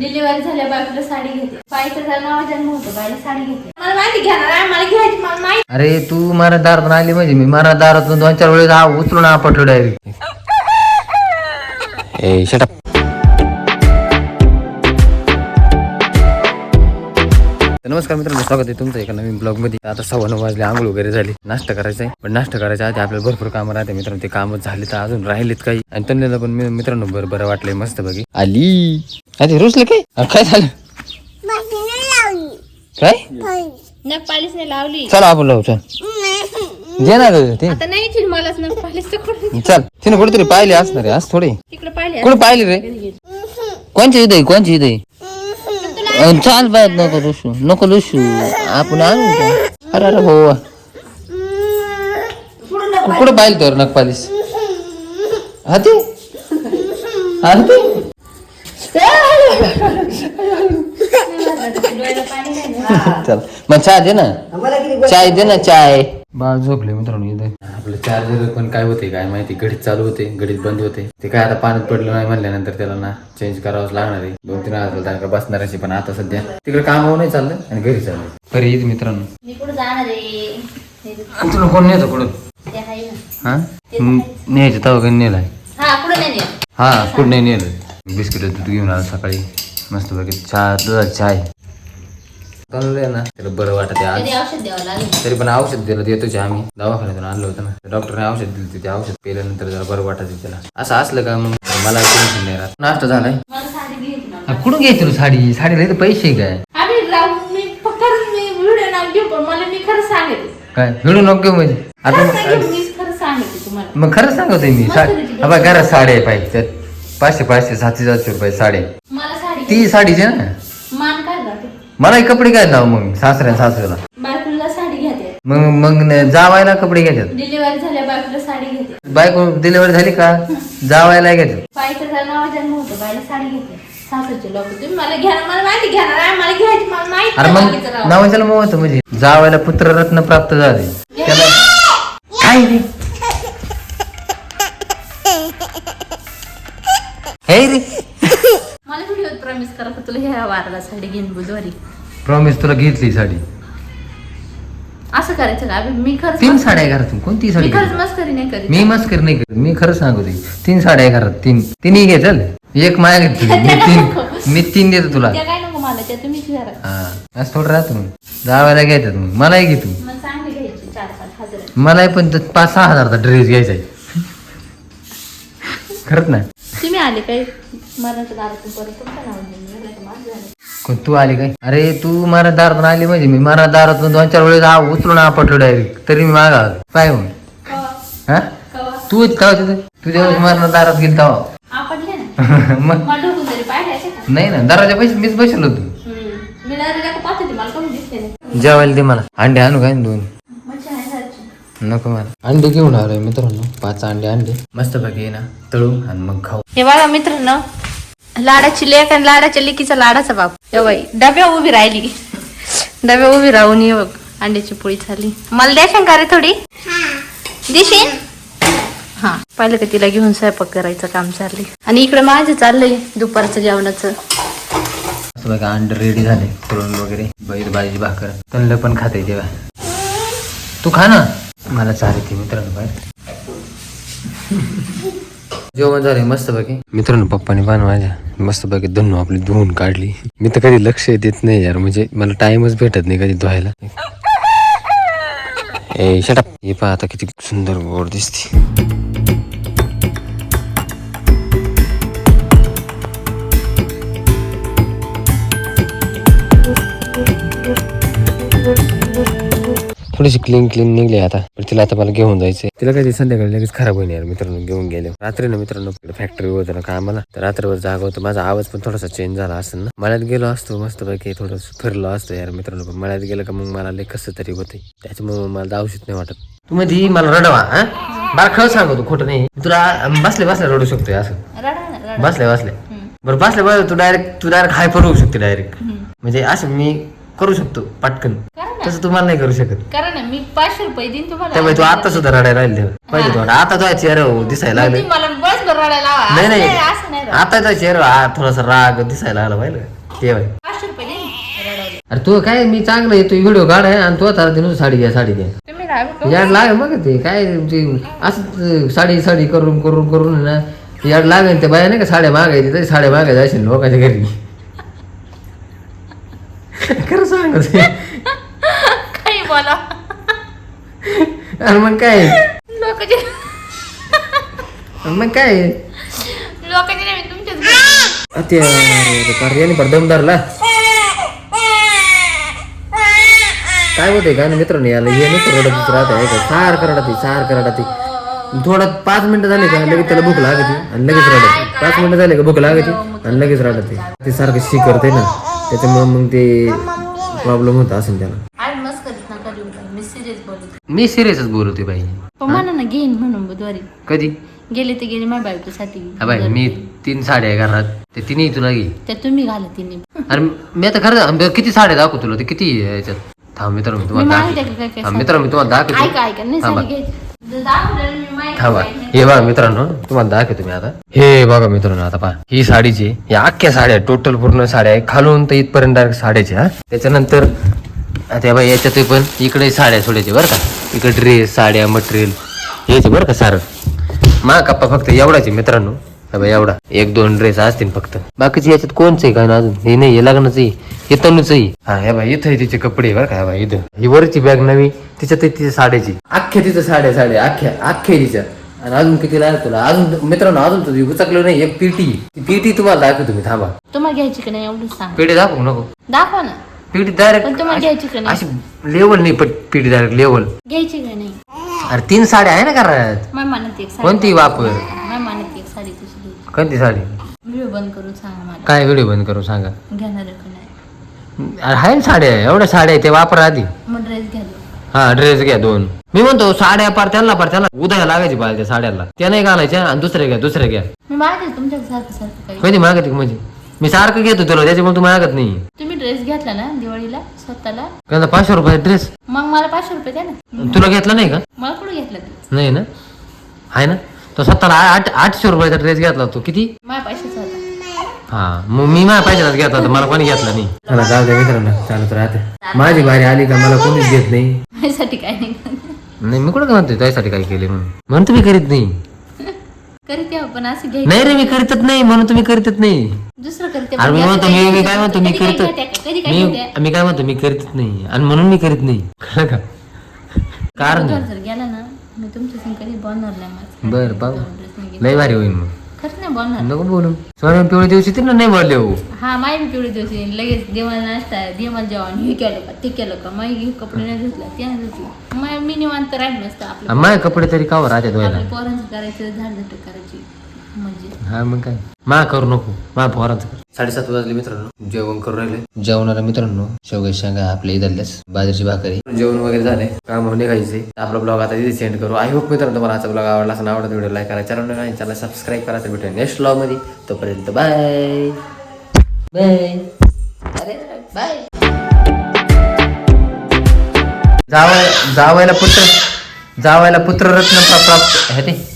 Delivery झाल्या बायकोला साडी घेते. बाईचा जर नावा जन्म होतो बाईला साडी घेते. मला माहिती घेणार आहे मला घ्यायची मला माहिती अरे तू माझ्या दारातून आली म्हणजे मी माझ्या दारातून दोन चार वेळेस हा उचलून आपटलो डायरेक्ट. ए शट नमस्कार मित्रांनो स्वागत आहे तुमचं एका नवीन ब्लॉगमध्ये. आता सव्वा नऊ वाजले आंघोळ वगैरे झाली. नाश्ता करायचा आहे. पण नाश्ता करायच्या आधी आपल्याला भरपूर कामं राहते मित्रांनो. ते कामच झाले तर अजून राहिलेत काही. आणि त्यांना पण मी- मित्रांनो बरं बरं वाटलंय मस्त बघी आली. अरे रुसलं काय? काय झालं? काय? नाही लावली. चल आपण लावू चल. दे ना ते. आता नाही मलाच तर चल. तिने कुठेतरी पाहिले असणार आहे आज थोडे. तिकडे पाहिले कुठे पाहिले रे? कोणची इथे कोणची इथे चाल बाय नको लुसू नको लुसू आपण आणू का? अरे अरे हो. कुठे पाहिलं तर नक पालीस हा ते हा ते चल. मग चहा दे ना. चाय दे ना चाय बाळ झोपले मित्रांनो इथे. आपलं चार्जर पण काय होते काय माहिती? घडीत चालू होते घडीत बंद होते. ते काय आता पाण्यात पडलं नाही म्हणल्यानंतर त्याला ना चेंज करावंच लागणार आहे. दोन तीन हजार त्याला बसणारच पण आता सध्या तिकडे काम नाही चाललं आणि घरी चाललं बरं येते मित्रांनो. मी कुठे जाणार आहे? ते तुला कोण नेतो कुठं? ते आहे ना. हा? न्यायचं तवा कधी नेलाय. हा कुठे नाही. हा नेलं? बिस्किट दूध घेऊन आलं सकाळी. मस्त पैकी चहा दुधात ना. त्याला बरं वाटत आहे आज. औषध द्यावं लागेल? तरी पण औषध दिलं देतोच आम्ही. दवाखान्यातून आणलं होतं ना. डॉक्टरने औषध दिलं. ते औषध पेल्यानंतर जरा बरं वाटत आहे त्याला. असं असलं का मग? मला टेन्शन नाही राहत. नाश्ता झालाय? मला साडी घ्यायची मला कुठून घ्यायची तुला साडी? साडीला इथं पैसे आहे काय? आम्ही राहून मी खरंच मी व्हिडिओ नाव घेऊ पण मला मी खरं सांगते. काय? मिळू नको म्हणजे? आता खरं मग मी खरं सांगते तुम्हाला. मग खरंच सांगतोय मी. सा- बा घरात साड्या आहे पाहिजे. पाचशे पाचशे सातशे सातशे रुपये साडे मला साडी ती साडीची ना? काय राहते मला हे कपडे काय नाव मग सासऱ्या सासऱ्याला. बायकोला साडी घेते. मग मग जावायला कपडे घेतात. डिलिव्हरी झाल्या बायकोला साडी घेते. बायको डिलिव्हरी झाली का? जावायला घेतात. बाईचा जर नावा जन्म होतो बाईला साडी घेते. सासूचे लोक तुम्ही मला घ्या मला माहिती घेणार आहे मला घ्यायची मला माहिती अरे नाही मग राव. नावाच्याला मग होतं म्हणजे. जावायला पुत्ररत्न प्राप्त झाले. त्याला काय रे? हे रे. मला प्रॉमिस करा का तुला ह्या वाराला साडी घेईन बुधवारी? प्रॉमिस तुला घेतली साडी. असं करायचं का? अबे, मी खरंच तीन मस्करी- साड्या आहे घरातून. कोणती साडी मी खरंच घेतली? मस्करी नाही करीत. मी मस्कर नाही करत. मी खरं सांगू दे. तीन साड्या आहे घरात. तीन तिन्ही घे चल एक माया घेतली. मी तीन मी तीन देतो तुला. त्या काय नको मला? त्या तुम्हीच घरा हा. असं थोडं राहतो मग जावायला घ्यायचं मग. मलाही घे तू मला चांगली घ्यायची चार पाच हजार. मलाही पण तो पाच सहा हजारचा ड्रेस घ्यायचा आहे. खरंच ना तुम्ही आले काय? तू आली काय? अरे तू माझ्या दारातून आली म्हणजे मी. माझ्या दारातून दोन चार वेळेस हा उचलून आपटलो डायरेक्ट तरी मी मागा मग कवा हा? कवा तू तिथे तुझ्या माझ्या दारात गेली तेव्हा. मग? मला का? नाही ना दाराच्या पैसे मीच बसलो मला नाही. जेवायला दे मला. अंडे आणू काय दोन. नको मला. अंडे घेऊन आलोय मित्रांनो. पाच अंडे आणले. मस्त पैकी ना तळू आणि मग खाऊ. हे बघा मित्रांनो लाडाची लेक आणि लाडाच्या लेकीचा लाडाचा बाप. बाई डब्या उभी राहिली. डब्या उभी राहून ये बघ अंड्याची पोळी झाली. मला द्या का रे थोडी. देशील हा. पाहिलं का तिला घेऊन स्वयंपाक करायचं काम चाललंय. आणि इकडे माझं चाललंय दुपारचं जेवणाचं. बघा अंडे रेडी झाले तळून वगैरे बैर भाजी भाकर. तणलं पण खाते तेव्हा. तू खा ना. मला चालते मित्रांनो बाहेर जेवण झाले मस्त पैकी मित्रांनो पप्पाने पान माझ्या. मस्त पैकी धुणं आपली धुवून काढली. मी तर कधी लक्ष देत नाही यार म्हणजे मला टाइमच भेटत नाही कधी धुवायला. ए शटप हे पहा आता किती सुंदर गोड दिसते. थोडीशी क्लीन क्लीन निघली आता. पण तिला आता मला घेऊन जायचंय. तिला काही संध्याकाळी लगेच खराब होईल यार मित्रांनो घेऊन गेले. रात्री ना मित्रांनो फॅक्टरी होतं ना कामाला. तर रात्रभर जागा होतं. माझा आवाज पण थोडासा चेंज झाला असेल ना. मळ्यात गेलो असतो मस्त पैकी थोडं फिरलो असतो यार मित्रांनो. पण मळ्यात गेलं का मग मला लय कसं तरी होते त्याच्यामुळे मला जाऊशीच नाही वाटत. तू मध्ये मला रडवा हा? बार खरं सांगतो खोटं नाही. तुला बसले बसले रडू शकतोय असं. बसले बसले बरं बसले बरं तू डायरेक्ट तू डायरेक्ट हायपर होऊ शकते डायरेक्ट म्हणजे असं मी करू शकतो पटकन. करा ना. तसं तुम्हाला नाही करू शकत. करा ना मी पाचशे रुपये देईन तुम्हाला. त्यामुळे तू आता सुद्धा रडायला राहिले पहिले थोडा आता. तो चेहरा दिसायला लागले. तुम्ही मला बस लावा. नाही असं नाही असं नाही राव. आता तो चेहरा हा थोडासा राग दिसायला लागला पाहिलं? ते बाई पाचशे रुपये देईन. रडायला अरे तू काय मी चांगलं आहे तू व्हिडिओ काढ आहे आणि तू आता दिवस साडी घ्या साडी घ्या. तुम्ही राहा याड लाग मग ते काय ते असं साडी साडी करून करून करून ना याड लागेल ते बाया नाही का साड्या मागायची तरी साड्या मागायच्या असेल लोकांच्या घरी. खरं सांग. ते. काही बोला. अरे मग काय? लोकांचे मग काय? लोकांचे तुमच्याच. ते धरला. काय होतंय का ना मित्रांनो याला हे नुसतं रडतच राहते आहे का सारखं रडते सारखं रडते थोडा पाच मिनिटं झाले का लगेच त्याला भूक लागते आणि लगेच रडते पाच मिनिटं झाले का भूक लागते आणि लगेच रडते ते सारखं शी करते ना. त्याच्यामुळे मग ते प्रॉब्लेम होता असेल त्याला. मी सिरियस बोलत मी सिरियसच बाई. पण म्हणा ना घेईन म्हणून बुधवारी. कधी? गेले ते गेले माझ्या बायकोसाठी हा बाई मी तीन साड्या आहे घरात. ते तिन्ही तुला घे. त्या तुम्ही घाला तिने अरे मी आता खरं किती साड्या दाखवू तुला ते किती आहे याच्यात? थांब मित्र मी तुम्हाला माहिती दाखवतो. आहे का काय काय मित्र मी तुम्हाला दाखवतो. ऐका ऐका. नाही थांबा. साडी घ्यायची. थांबा. हे बघा मित्रांनो तुम्हाला दाखवतो मी आता. हे बघा मित्रांनो आता पहा. ही साडीची या अख्ख्या साड्या टोटल पूर्ण साड्या आहे. खालून तर इथपर्यंत डायरेक्ट साड्याची हा. त्याच्यानंतर आता बाई याच्यात पण इकडे साड्या सोडायचे बरं का. इकडे ड्रेस साड्या मटेरियल हेच बरं का सारं. मा कप्पा फक्त एवढाच मित्रांनो. एवढा. एक दोन ड्रेस असतील फक्त. बाकीचे याच्यात कोणच आहे काय ना अजून? हे नाही हे लग्नाचं आहे. हे तनुच आहे. हा हे बाई इथं आहे तिचे कपडे बरं का हे बाई इथं. ही वरची बॅग नवी तिच्यात आहे तिच्या साड्याची. अख्ख्या तिचं साड्या साड्या अख्ख्या अख्ख्या तिच्या. आणि अजून किती लागत तुला? अजून मित्रांनो अजून तुझी उचकलं नाही एक पेटी. ती पेटी तुम्हाला दाखवतो तुम्ही थांबा. तुम्हाला घ्यायची का नाही एवढं सांग. पेटी दाखवू नको. दाखवा ना. पेटी पण तुम्हाला डायरेक्ट घ्यायची का नाही? अशी लेवल नाही पण पेटी डायरेक्ट लेवल घ्यायची का नाही? अरे तीन साड्या आहे ना घरात. एक साडी कोणती वापर माझ्या मनात एक साडी कधी झाली? काय व्हिडिओ बंद करू सांगा? आहे ना साड्या एवढ्या साड्या आहे, ते वापरा आधी. हा ड्रेस घ्या दोन. मी म्हणतो साड्या पार त्यांना पार त्यांना. उद्या लागायची पाहिजे त्या साड्याला. त्या नाही घालायच्या आणि दुसऱ्या घ्या दुसऱ्या घ्या. कधी मागत म्हणजे? मी सारखं घेतो तुला त्याच्यामुळे तू मागत नाही. तुम्ही ड्रेस घेतला ना दिवाळीला स्वतःला? पाचशे रुपये ड्रेस मग मला पाचशे रुपये द्या ना. तुला घेतला नाही का? मला कुठे घेतला नाही ना? आहे ना? तो स्वतःला आठ आठशे रुपयाचा ड्रेस घेतला तो किती? माझ्या पैशाचा होता. हा मग मी माझ्या पाहिजे घेतला होता मला कोणी घेतला नाही. मला जाऊ दे मित्रांनो चालत राहते. माझी बारी आली का मला कोणीच घेत नाही. माझ्यासाठी काय नाही. नाही मी कुठं म्हणतोय त्यासाठी काय केले म्हणून? म्हणून तुम्ही करीत नाही. करीत असं घ्यायचं. नाही रे मी करीतच नाही म्हणून तुम्ही करीतच नाही. दुसरं करते अरे मी म्हणतो मी मी काय म्हणतो मी कधी काय करीत कधी काय मी. मी काय म्हणतो मी करीतच नाही. आणि म्हणून मी करीत नाही. कळलं का? कारण जर गेला ना मी तुमच्या संग कधी बोलणार नाही माझं. बर पाहू. लय भारी होईल मग. खरंच नाही बोलणार. नको बोलू. सोन्या पिवळी दिवशी ते नाही बोलले हो. हा माय बी पिवळी दिवशी. लगेच देवाला नाश्ता देवाला जेवण हे केलं का ते केलं का? माई हे कपडे नाही धुतला ते नाही धुतला. माय मी निवांत राहिलो नसतं आपलं माझे कपडे तरी कावर राहते आपल्या पोरांचं करायचं झाडझट करायची. हा मग काय? मा करू नको. मा पोरांचं कर. साडेसात वाजले मित्रांनो. जेवण करू राहिले. जेवणारा मित्रांनो शेवगा शेंगा आपल्या इथल्याच बाजरीची भाकरी. जेवण वगैरे झाले. काम निघायचे. आपला ब्लॉग आता तिथे सेंड करू. आय होप मित्रांनो तुम्हाला आजचा ब्लॉग आवडला असं आवडत व्हिडिओ लाईक करा चॅनल नाही चॅनल सबस्क्राईब करा. तर भेटूया नेक्स्ट ब्लॉगमध्ये. तोपर्यंत बाय बाय बाय जावाय जावायला पुत्र जावायला पुत्र रत्न प्राप्त हे ते.